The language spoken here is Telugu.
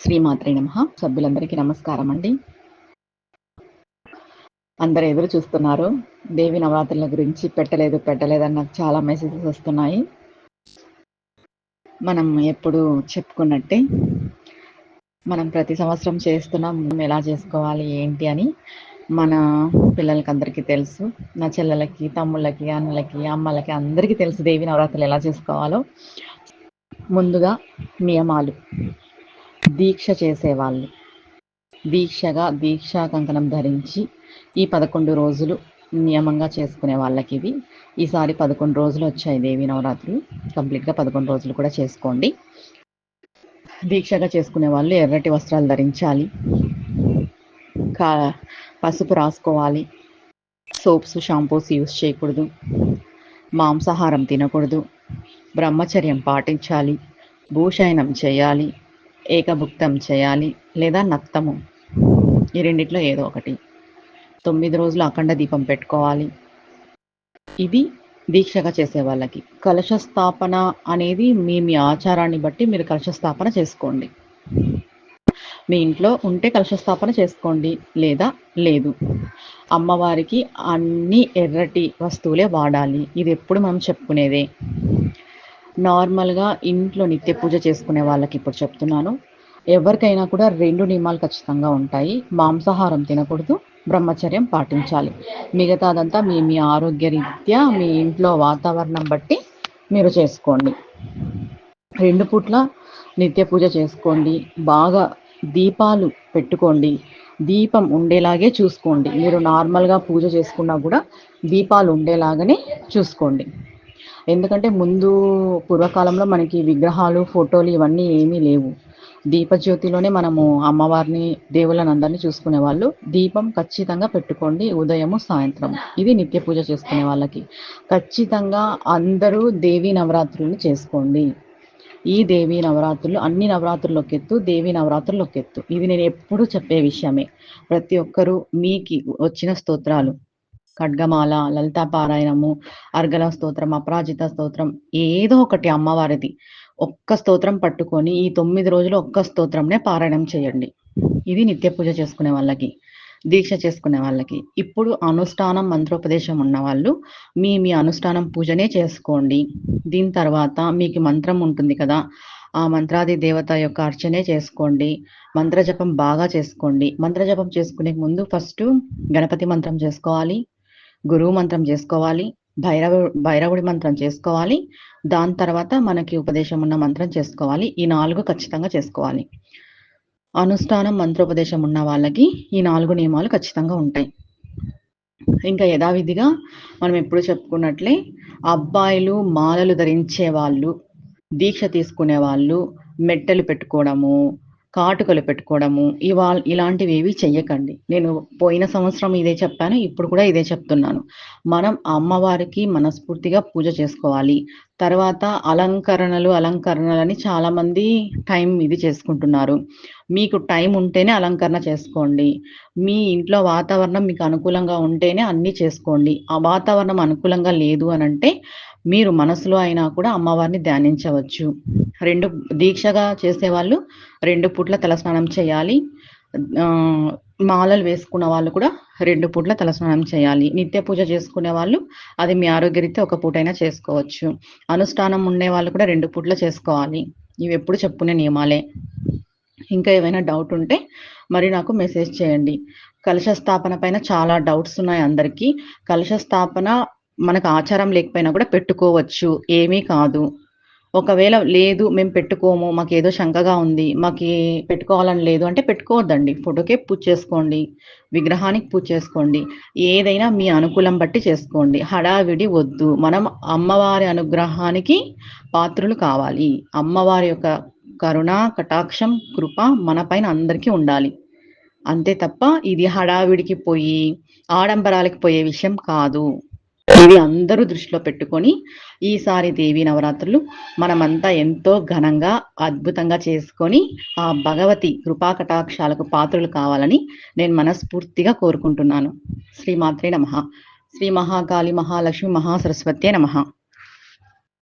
శ్రీమాత్రి నమ. సభ్యులందరికీ నమస్కారం అండి అందరు ఎదురు చూస్తున్నారు. దేవి నవరాత్రుల గురించి పెట్టలేదు పెట్టలేదు అని నాకు చాలా మెసేజెస్ వస్తున్నాయి. మనం ఎప్పుడు చెప్పుకున్నట్టే మనం ప్రతి సంవత్సరం చేస్తున్నాం ఎలా చేసుకోవాలి ఏంటి అని మన పిల్లలకి అందరికీ తెలుసు. నా చెల్లెలకి తమ్ముళ్ళకి అన్నలకి అమ్మలకి అందరికీ తెలుసు దేవి నవరాత్రులు ఎలా చేసుకోవాలో. ముందుగా నియమాలు. దీక్ష చేసేవాళ్ళు. దీక్షగా దీక్షా కంకణం ధరించి ఈ పదకొండు రోజులు నియమంగా చేసుకునే వాళ్ళకి ఇవి. ఈసారి పదకొండు రోజులు వచ్చాయి దేవి నవరాత్రులు. కంప్లీట్గా పదకొండు రోజులు కూడా చేసుకోండి. దీక్షగా చేసుకునే వాళ్ళు ఎర్రటి వస్త్రాలు ధరించాలి. కా పసుపు రాసుకోవాలి. సోప్స్ షాంపూస్ యూస్ చేయకూడదు. మాంసాహారం తినకూడదు. బ్రహ్మచర్యం పాటించాలి. భూషయనం చేయాలి. ఏకభుక్తం చేయాలి లేదా నత్తము. ఈ రెండిట్లో ఏదో ఒకటి. తొమ్మిది రోజులు అఖండ దీపం పెట్టుకోవాలి. ఇది దీక్షగా చేసే వాళ్ళకి. కలశ స్థాపన అనేది మీ మీ ఆచారాన్ని బట్టి మీరు కలశ స్థాపన చేసుకోండి. మీ ఇంట్లో ఉంటే కలశ స్థాపన చేసుకోండి లేదా లేదు. అమ్మవారికి అన్ని ఎర్రటి వస్తువులే వాడాలి. ఇది ఎప్పుడు మనం చెప్పుకునేదే. నార్మల్గా ఇంట్లో నిత్య పూజ చేసుకునే వాళ్ళకి ఇప్పుడు చెప్తున్నాను. ఎవరికైనా కూడా రెండు నియమాలు ఖచ్చితంగా ఉంటాయి. మాంసాహారం తినకూడదు బ్రహ్మచర్యం పాటించాలి. మిగతాదంతా మీ మీ ఆరోగ్య రీత్యా మీ ఇంట్లో వాతావరణం బట్టి మీరు చేసుకోండి. రెండు పూట్ల నిత్య పూజ చేసుకోండి. బాగా దీపాలు పెట్టుకోండి. దీపం ఉండేలాగే చూసుకోండి. మీరు నార్మల్గా పూజ చేసుకున్నా కూడా దీపాలు ఉండేలాగానే చూసుకోండి. ఎందుకంటే ముందు పూర్వకాలంలో మనకి విగ్రహాలు ఫోటోలు ఇవన్నీ ఏమీ లేవు. దీపజ్యోతిలోనే మనము అమ్మవారిని దేవుళ్ళని అందరినీ చూసుకునే వాళ్ళు. దీపం ఖచ్చితంగా పెట్టుకోండి ఉదయము సాయంత్రం. ఇది నిత్య పూజ చేసుకునే వాళ్ళకి. ఖచ్చితంగా అందరూ దేవీ నవరాత్రులను చేసుకోండి. ఈ దేవీ నవరాత్రులు అన్ని నవరాత్రుల్లోకి ఎత్తు దేవీ నవరాత్రుల్లోకి ఎత్తు ఇది నేను ఎప్పుడు చెప్పే విషయమే. ప్రతి ఒక్కరూ మీకు వచ్చిన స్తోత్రాలు. ఖడ్గమాల లలితా పారాయణము అర్గల స్తోత్రం అపరాజిత స్తోత్రం ఏదో ఒకటి అమ్మవారిది. ఒక్క స్తోత్రం పట్టుకొని ఈ తొమ్మిది రోజులు ఒక్క స్తోత్రంనే పారాయణం చేయండి. ఇది నిత్య పూజ చేసుకునే వాళ్ళకి దీక్ష చేసుకునే వాళ్ళకి. ఇప్పుడు అనుష్ఠానం మంత్రోపదేశం ఉన్న వాళ్ళు మీ మీ అనుష్ఠానం పూజనే చేసుకోండి. దీని తర్వాత మీకు మంత్రం ఉంటుంది కదా ఆ మంత్రాది దేవత యొక్క అర్చనే చేసుకోండి. మంత్రజపం బాగా చేసుకోండి. మంత్రజపం చేసుకునే ముందు ఫస్ట్ గణపతి మంత్రం చేసుకోవాలి. గురువు మంత్రం చేసుకోవాలి భైరవ భైరవుడి మంత్రం చేసుకోవాలి దాని తర్వాత మనకి ఉపదేశం ఉన్న మంత్రం చేసుకోవాలి ఈ నాలుగు ఖచ్చితంగా చేసుకోవాలి. అనుష్ఠానం మంత్రోపదేశం ఉన్న వాళ్ళకి ఈ నాలుగు నియమాలు ఖచ్చితంగా ఉంటాయి. ఇంకా యథావిధిగా మనం ఎప్పుడు చెప్పుకున్నట్లే అబ్బాయిలు మాలలు ధరించే వాళ్ళు దీక్ష తీసుకునే వాళ్ళు మెట్టెలు పెట్టుకోవడము కాటుకలు పెట్టుకోవడము ఇవా ఇలాంటివి ఏవి చెయ్యకండి. నేను పోయిన సంవత్సరం ఇదే చెప్పాను ఇప్పుడు కూడా ఇదే చెప్తున్నాను. మనం అమ్మవారికి మనస్ఫూర్తిగా పూజ చేసుకోవాలి. తర్వాత అలంకరణలు అలంకరణలని చాలా మంది టైం ఇది చేసుకుంటున్నారు. మీకు టైం ఉంటేనే అలంకరణ చేసుకోండి. మీ ఇంట్లో వాతావరణం మీకు అనుకూలంగా ఉంటేనే అన్నీ చేసుకోండి. ఆ వాతావరణం అనుకూలంగా లేదు అని అంటే మీరు మనసులో అయినా కూడా అమ్మవారిని ధ్యానించవచ్చు. రెండు దీక్షగా చేసేవాళ్ళు రెండు పూట్ల తలస్నానం చేయాలి. మాలలు వేసుకున్న వాళ్ళు కూడా రెండు పూట్ల తలస్నానం చేయాలి. నిత్య పూజ చేసుకునే వాళ్ళు అది మీ ఆరోగ్యరీత్యా ఒక పూటైనా చేసుకోవచ్చు. అనుష్ఠానం ఉండే వాళ్ళు కూడా రెండు పూట్ల చేసుకోవాలి. ఇవి ఎప్పుడు చెప్పుకునే నియమాలే. ఇంకా ఏమైనా డౌట్ ఉంటే మరి నాకు మెసేజ్ చేయండి. కలశ స్థాపన పైన చాలా డౌట్స్ ఉన్నాయి అందరికీ. కలశ స్థాపన మనకు ఆచారం లేకపోయినా కూడా పెట్టుకోవచ్చు. ఏమీ కాదు. ఒకవేళ లేదు మేము పెట్టుకోము మాకు ఏదో శంకగా ఉంది మాకు పెట్టుకోవాలని లేదు అంటే పెట్టుకోవద్దండి. ఫోటోకే పూజ చేసుకోండి. విగ్రహానికి పూజ చేసుకోండి. ఏదైనా మీ అనుకూలం బట్టి చేసుకోండి. హడావిడి వద్దు. మనం అమ్మవారి అనుగ్రహానికి పాత్రులు కావాలి. అమ్మవారి యొక్క కరుణ కటాక్షం కృప మన పైన అందరికీ ఉండాలి. అంతే తప్ప ఇది హడావిడికి పోయి ఆడంబరాలకి పోయే విషయం కాదు. ఇవి అందరూ దృష్టిలో పెట్టుకొని ఈసారి దేవి నవరాత్రులు మనమంతా ఎంతో ఘనంగా అద్భుతంగా చేసుకొని ఆ భగవతి కృపా కటాక్షాలకు పాత్రలు కావాలని నేను మనస్ఫూర్తిగా కోరుకుంటున్నాను. శ్రీమాత్రే నమ. శ్రీ మహాకాళి మహాలక్ష్మి మహాసరస్వతే నమ.